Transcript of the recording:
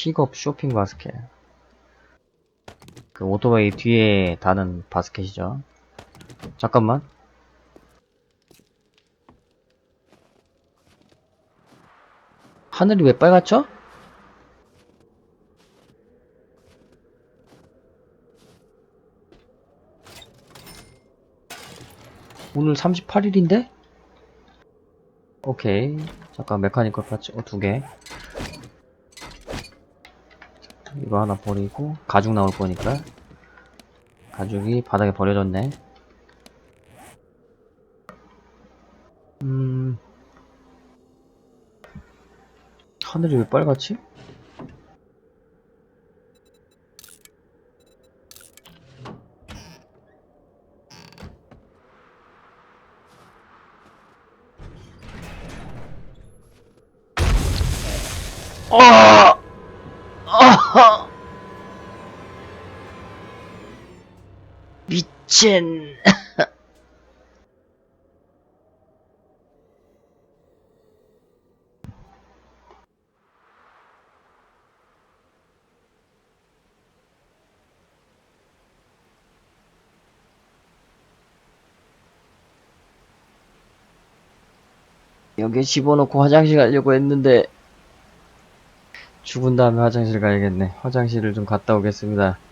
픽업 쇼핑 바스켓. 그 오토바이 뒤에 다는 바스켓이죠. 잠깐만. 하늘이 왜 빨갛죠? 오늘 38일인데? 오케이. 잠깐 메카니컬 파츠, 어, 두 개. 이거 하나 버리고, 가죽 나올 거니까. 가죽이 바닥에 버려졌네. 음. 하늘이 왜 빨갛지? 아! 미친. 여기에 집어넣고 화장실 가려고 했는데 죽은 다음에 화장실 가야겠네. 화장실을 좀 갔다 오겠습니다. 하...